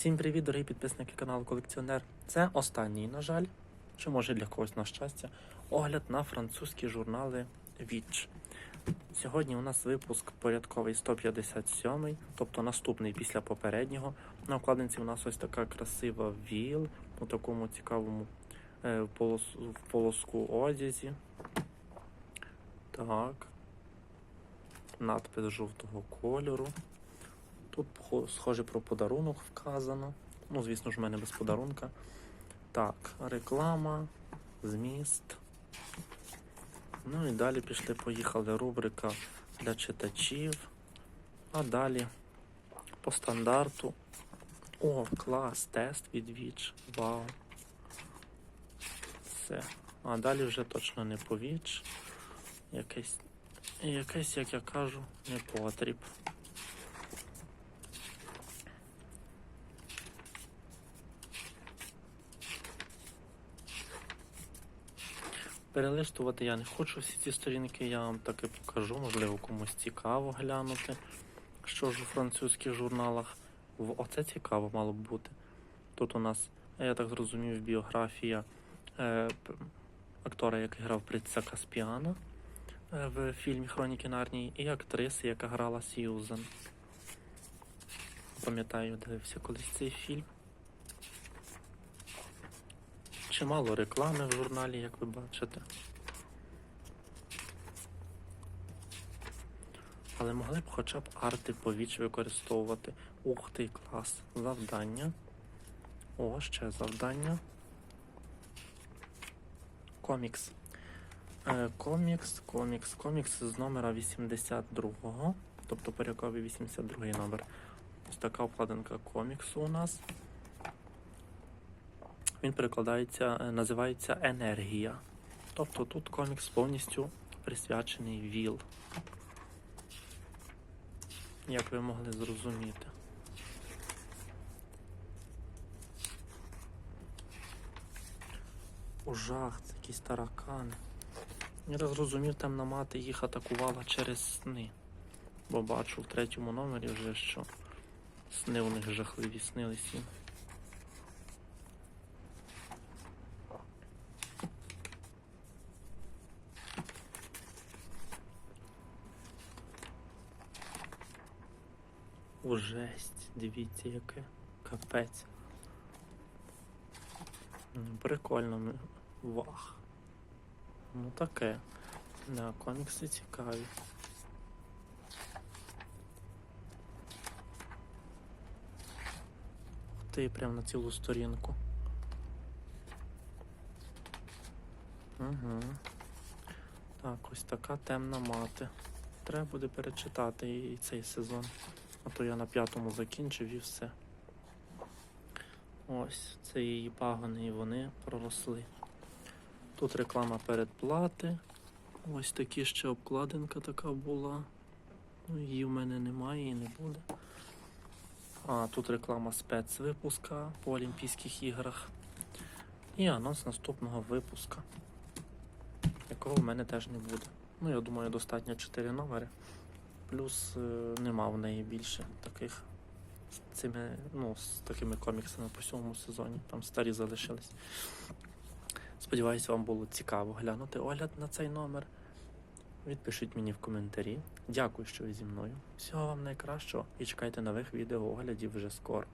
Всім привіт, дорогі підписники каналу Колекціонер. Це останній, на жаль, чи може для когось на щастя, огляд на французькі журнали Віч. Сьогодні у нас випуск порядковий 157, тобто наступний після попереднього. На обкладинці у нас ось така красива віл у такому цікавому е, полос, в полоску одязі. Так. Надпис жовтого кольору. Тут схоже про подарунок вказано. Ну, звісно ж, в мене без подарунка. Так, реклама, зміст. Ну і далі пішли, поїхали рубрика для читачів. А далі по стандарту. О, клас, тест від Віч. Вау. Все. А далі вже точно не по Віч. Якесь, якесь, як я кажу, не потріб. Перелистувати я не хочу всі ці сторінки, я вам таки покажу, можливо, комусь цікаво глянути. Що ж у французьких журналах. Оце цікаво мало б бути. Тут у нас, я так зрозумів, біографія е, актора, який грав принца Каспіана е, в фільмі Хроніки Нарнії, і актриси, яка грала Сьюзен. Пам'ятаю, дивився колись цей фільм. Чимало реклами в журналі, як ви бачите. Але могли б хоча б арти повіч використовувати. Ух ти, клас. Завдання. О, ще завдання. Комікс. Е, комікс, комікс, комікс з номера 82. Тобто порядковий 82 номер. Ось така обкладинка коміксу у нас. Він перекладається, е, називається Енергія. Тобто тут комікс повністю присвячений ВІЛ. Як ви могли зрозуміти. Ужах, це якісь таракани. Я так зрозумів, темна мати їх атакувала через сни. Бо бачу в третьому номері вже, що сни у них жахливі снились. О, жесть, дивіться, яке капець. Прикольно, вах. Ну таке. Да, комікси цікаві. Ух Ти прям на цілу сторінку. Угу. Так, ось така темна мати. Треба буде перечитати і цей сезон. А то я на п'ятому закінчив і все. Ось, це її пагони і вони проросли. Тут реклама передплати. Ось такі ще обкладинка така була. Ну, її в мене немає і не буде. А тут реклама спецвипуска по Олімпійських іграх. І анонс наступного випуска, якого в мене теж не буде. Ну, я думаю, достатньо 4 номери. Плюс е, нема в неї більше таких з цими, ну, з такими коміксами по сьомому сезоні. Там старі залишились. Сподіваюсь, вам було цікаво глянути огляд на цей номер. Відпишіть мені в коментарі. Дякую, що ви зі мною. Всього вам найкращого і чекайте нових відеооглядів вже скоро.